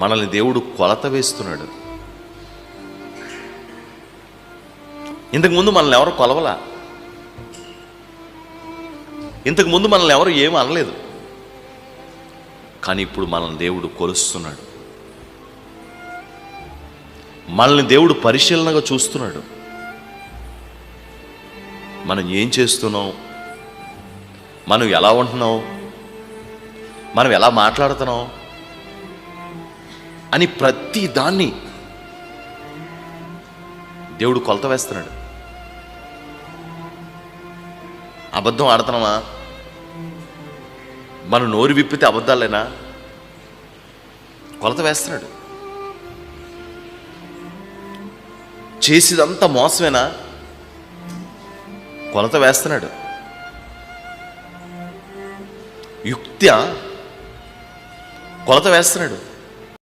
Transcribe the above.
మనల్ని దేవుడు కొలత వేస్తున్నాడు. ఇంతకుముందు మనల్ని ఎవరు కొలవలా? ఇంతకుముందు మనల్ని ఎవరు ఏం అనలేదు. కానీ ఇప్పుడు మనల్ని దేవుడు కొలుస్తున్నాడు. మనల్ని దేవుడు పరిశీలనగా చూస్తున్నాడు. మనం ఏం చేస్తున్నాం? మనం ఎలా ఉంటున్నాం? మనం ఎలా మాట్లాడుతున్నాం? అని ప్రతి దాన్ని దేవుడు కొలత వేస్తున్నాడు. అబద్ధం ఆడుతున్నామా మనం నోరు విప్పితే అబద్ధాలేనా? కొలత వేస్తున్నాడు. చేసేదంతా మోసమేనా? కొలత వేస్తున్నాడు. యుక్త్యా కొలత వేస్తున్నాడు.